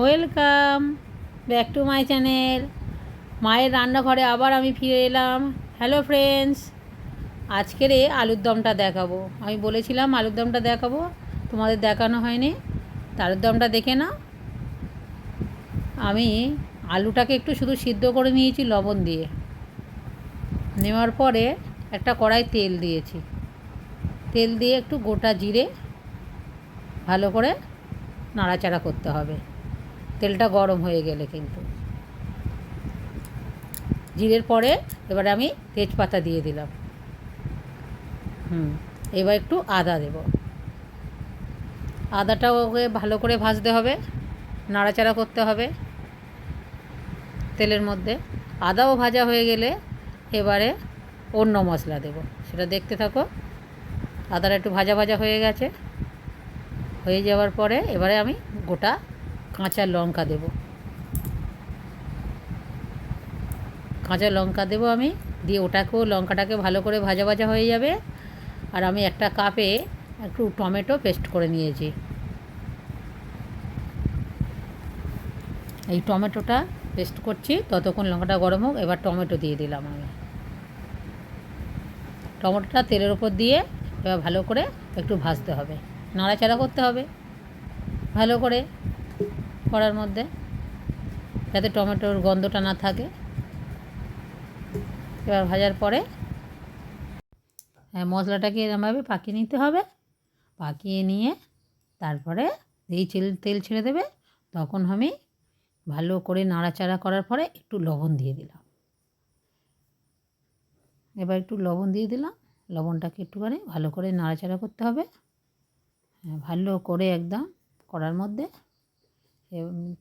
Welcome back to my channel মায়ের রান্নাঘরে আবার আমি ফিরে এলাম। হ্যালো ফ্রেন্ডস আজকের এ আলুর দমটা দেখাবো। আমি বলেছিলাম আলুর দমটা দেখাবো, তোমাদের দেখানো হয়নি। তা আলুর দমটা দেখে নাও। আমি আলুটাকে একটু শুধু সিদ্ধ করে নিয়েছি লবণ দিয়ে। নেওয়ার পরে একটা কড়াই তেল দিয়েছি। তেল দিয়ে একটু গোটা জিরে ভালো করে নাড়াচাড়া করতে হবে। তেলটা গরম হয়ে গেলে কিন্তু। জিরের পরে এবারে আমি তেজপাতা দিয়ে দিলাম। হুম, এবার একটু আদা দেব। আদাটাও ওকে ভালো করে ভাজতে হবে, নাড়াচাড়া করতে হবে তেলের মধ্যে। আদাও ভাজা হয়ে গেলে এবারে অন্য মশলা দেব। সেটা দেখতে থাকো, আদাটা একটু ভাজা ভাজা হয়ে গেছে। হয়ে যাওয়ার পরে এবারে আমি গোটা কাঁচা লঙ্কা দেব। কাঁচা লঙ্কা দেবো আমি, দিয়ে ওটাকেও লঙ্কাটাকে ভালো করে ভাজা ভাজা হয়ে যাবে। আর আমি একটা কাপে একটু টমেটো পেস্ট করে নিয়েছি। এই টমেটোটা পেস্ট করছি, ততক্ষণ লঙ্কাটা গরম হোক, এবার টমেটো দিয়ে দিলাম আমি। টমেটোটা তেলের ওপর দিয়ে এবার ভালো করে একটু ভাজতে হবে। নাড়াচাড়া করতে হবে। ভালো করে। কড়ার মধ্যে, যাতে টমেটোর গন্ধটা না থাকে। এবার ভাজার পরে হ্যাঁ মশলাটাকে এরমভাবে পাকিয়ে নিতে হবে। পাকিয়ে নিয়ে তারপরে এই তেল তেল ছেড়ে দেবে, তখন আমি ভালো করে নাড়াচাড়া করার পরে একটু লবণ দিয়ে দিলাম। এবার একটু লবণ দিয়ে দিলাম। লবণটাকে একটুখানি ভালো করে নাড়াচাড়া করতে হবে। হ্যাঁ ভালো করে একদম করার মধ্যে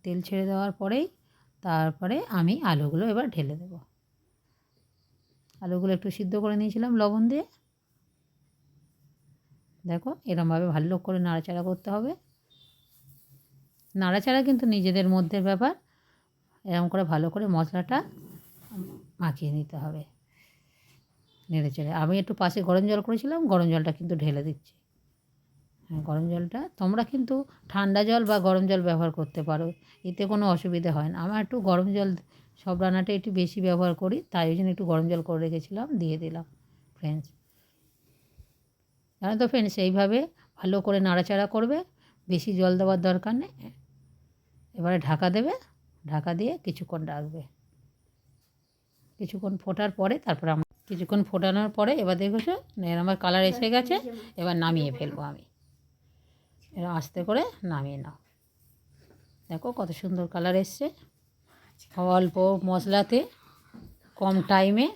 তেল ছেড়ে দেওয়ার পরেই তারপরে আমি আলুগুলো এবার ঢেলে দেবো। আলুগুলো একটু সিদ্ধ করে নিয়েছিলাম লবণ দিয়ে। দেখো এরমভাবে ভালো করে নাড়াচাড়া করতে হবে। নাড়াচাড়া কিন্তু নিজেদের মধ্যে ব্যাপার। এরকম করে ভালো করে মশলাটা মাখিয়ে নিতে হবে। নেড়ে চেড়ে। আমি একটু পাশে গরম জল করেছিলাম, গরম জলটা কিন্তু ঢেলে দিচ্ছি। গরম জলটা। তোমরা কিন্তু ঠান্ডা জল বা গরম জল ব্যবহার করতে পারো। এতে কোনো অসুবিধা হয় না। আমার একটু গরম জল, সব রান্নাটা একটু বেশি ব্যবহার করি। তাই ওই জন্য একটু গরম জল করে রেখেছিলাম, দিয়ে দিলাম ফ্রেন্ডস জানো তো ফ্রেন্ডস এইভাবে ভালো করে নাড়াচাড়া করবে। বেশি জল দেওয়ার দরকার নেই। এবারে ঢাকা দেবে। ঢাকা দিয়ে কিছুক্ষণ রাখবে। কিছুক্ষণ ফোটার পরে তারপরে আমরা কিছুক্ষণ ফোটানোর পরে এবার দেখেছ আমার কালার এসে গেছে। এবার নামিয়ে ফেলব আমি। এবার আস্তে করে নামিয়ে নাও। দেখো কত সুন্দর কালার এসছে। অল্প মশলাতে কম টাইমে